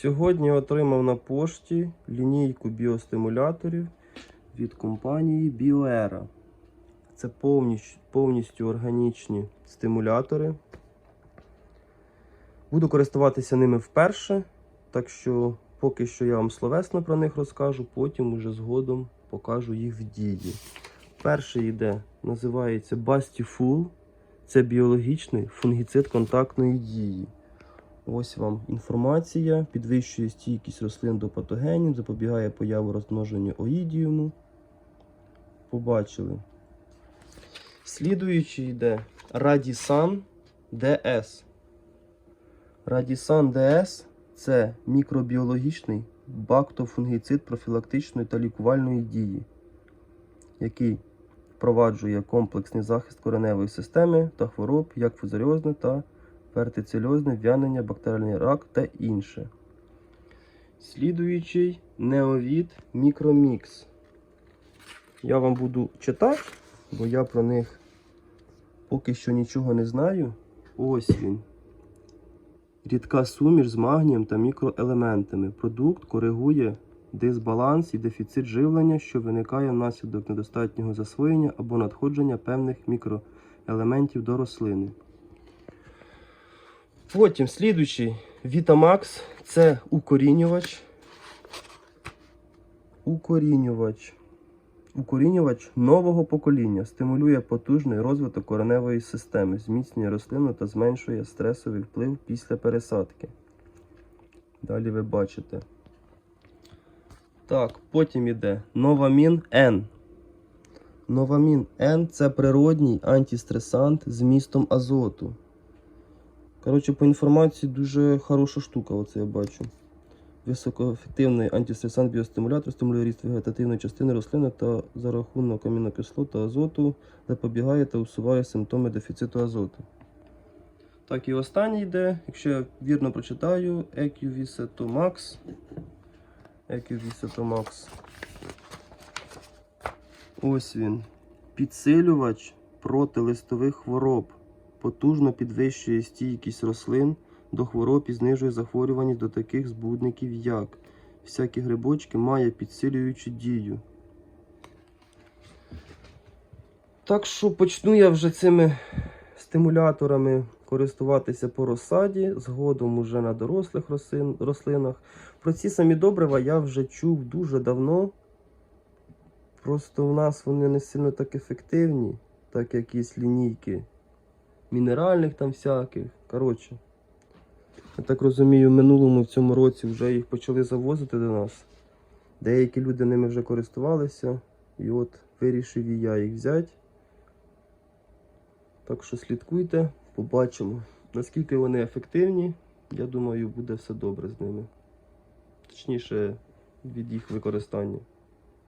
Сьогодні отримав на пошті лінійку біостимуляторів від компанії BioEra. Це повністю, органічні стимулятори. Буду користуватися ними вперше, так що поки що я вам словесно про них розкажу, потім уже згодом покажу їх в дії. Перший йде, називається Bastiful. Це біологічний фунгіцид контактної дії. Ось вам інформація. Підвищує стійкість рослин до патогенів, запобігає появу розмноження оїдіуму. Побачили. Слідуючий йде Radisan DS. Radisan DS це мікробіологічний бактофунгіцид профілактичної та лікувальної дії, який впроваджує комплексний захист кореневої системи та хвороб, як фузаріозне та вертицельозне в'янення, бактеріальний рак та інше. Слідуючий неовід мікромікс. Я вам буду читати, бо я про них поки що нічого не знаю. Ось він. Рідка суміш з магнієм та мікроелементами. Продукт коригує дисбаланс і дефіцит живлення, що виникає внаслідок недостатнього засвоєння або надходження певних мікроелементів до рослини. Потім слідуючий Vitamax це укорінювач. Укорінювач. Укорінювач нового покоління стимулює потужний розвиток кореневої системи, зміцнює рослину та зменшує стресовий вплив після пересадки. Далі ви бачите. Так, потім іде Новамін N. Новамін N це природній антистресант з містом азоту. Коротше, по інформації дуже хороша штука, оце я бачу. Високоефективний антистресант біостимулятор стимулює ріст вегетативної частини рослини та за рахунок амінокислот та азоту запобігає та усуває симптоми дефіциту азоту. Так, і останній йде, якщо я вірно прочитаю, Equivicetomax. Equivicetomax. Ось він. Підсилювач проти листових хвороб. Потужно підвищує стійкість рослин до хвороб і знижує захворюваність до таких збудників, як всякі грибочки, має підсилюючу дію. Так що почну я вже цими стимуляторами користуватися по розсаді, згодом уже на дорослих рослин, рослинах. Про ці самі добрива я вже чув дуже давно. Просто в нас вони не сильно так ефективні, так як є лінійки мінеральних там всяких. Коротше. Я так розумію, в минулому в цьому році вже їх почали завозити до нас. Деякі люди ними вже користувалися. І от вирішив і я їх взяти. Так що слідкуйте, побачимо. Наскільки вони ефективні, я думаю, буде все добре з ними. Точніше, від їх використання.